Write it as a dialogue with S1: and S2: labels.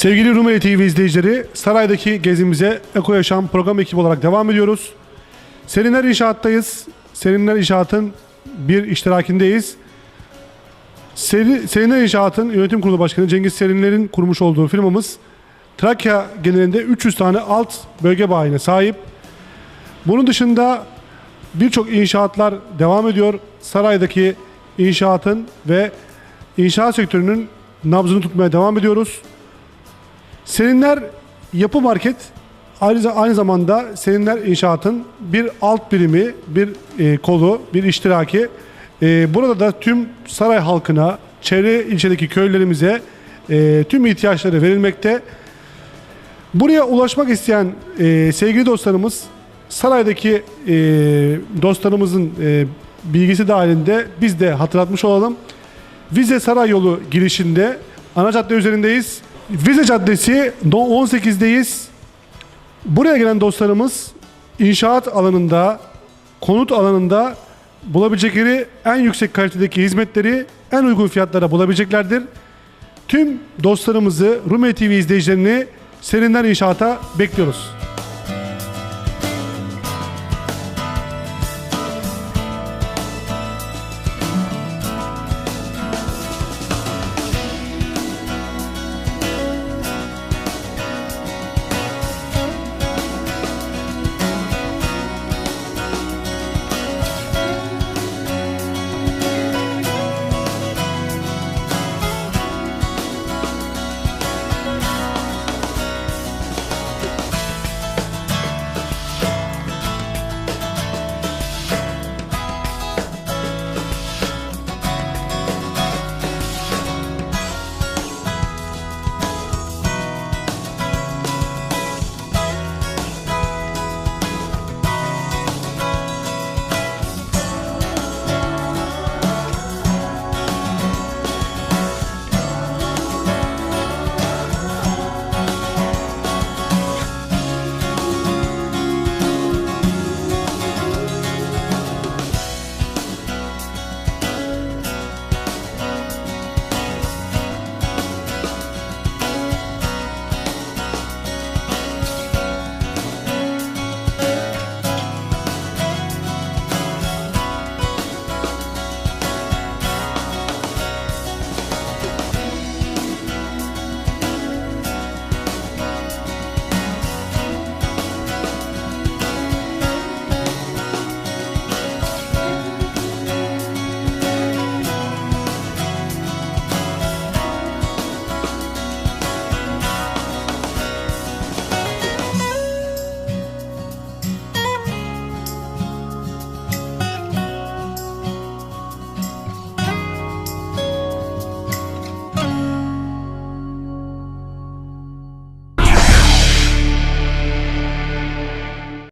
S1: Sevgili Rumeli TV izleyicileri, Saray'daki gezimize Eko Yaşam program ekibi olarak devam ediyoruz. Serinler İnşaat'tayız. Serinler İnşaat'ın bir iştirakindeyiz. Seri, Serinler İnşaat'ın yönetim kurulu başkanı Cengiz Serinler'in kurmuş olduğu firmamız Trakya genelinde 300 tane alt bölge bayine sahip. Bunun dışında birçok inşaatlar devam ediyor. Saray'daki inşaatın ve inşaat sektörünün nabzını tutmaya devam ediyoruz. Serinler Yapı Market aynı, aynı zamanda Serinler İnşaat'ın bir alt birimi, bir e, kolu, bir iştiraki. E, burada da tüm saray halkına, çevre ilçedeki köylerimize e, tüm ihtiyaçları verilmekte. Buraya ulaşmak isteyen e, sevgili dostlarımız saraydaki e, dostlarımızın e, bilgisi dahilinde biz de hatırlatmış olalım. Vize Saray yolu girişinde ana cadde üzerindeyiz. Vize Caddesi No 18'deyiz. Buraya gelen dostlarımız inşaat alanında, konut alanında bulabilecekleri en yüksek kalitedeki hizmetleri en uygun fiyatlara bulabileceklerdir. Tüm dostlarımızı Rumeli TV izleyicilerini Serinler İnşaat'a bekliyoruz.